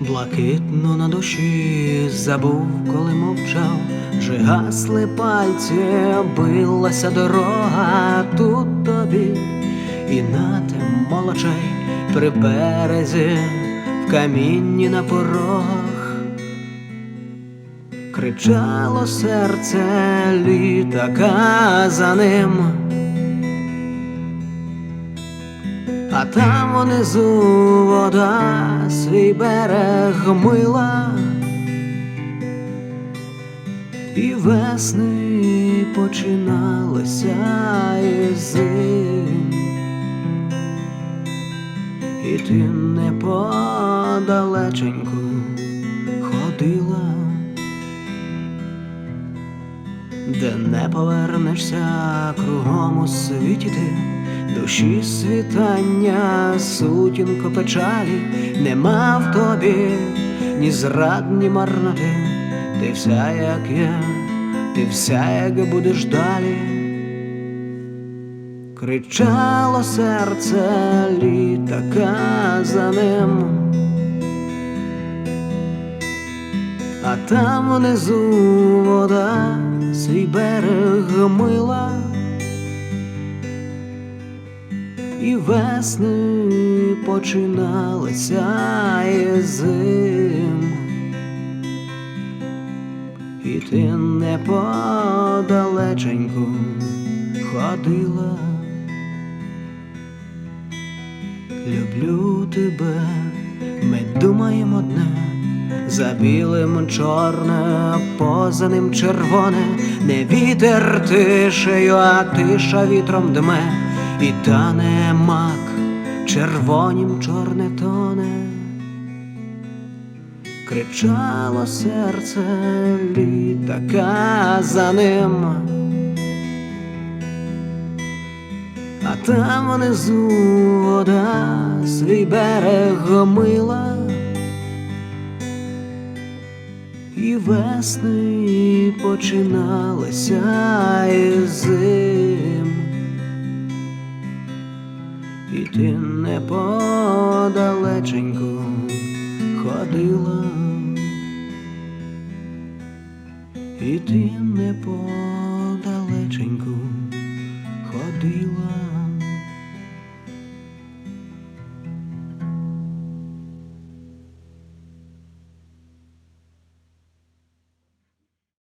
Блакитно на душі забув, коли мовчав, вже гасли пальці, билася дорога тут тобі, і на тим молочей при березі, в камінні на порогах. Кричало серце літака за ним. А там внизу вода свій берег мила, і весни починалися із зим, і ти неподалеченьку ходила, де не повернешся кругом у світі ти. Душі світання, сутінко печалі, нема в тобі ні зрад, ні марноти, ти вся, як я, ти вся, як будеш далі. Кричало серце літака за ним, а там внизу вода свій берег мила. І весни починалися із зим, і ти неподалеченьку ходила. Люблю тебе, ми думаємо одне, за білим чорне, поза ним червоне, не вітер тишею, а тиша вітром дме, і тане мак, червонім чорне тоне. Кричало серце літака за ним. А там внизу вода свій берег мила, і весни починалися із ти неподалеченько ходила, і ти неподалеченько ходила.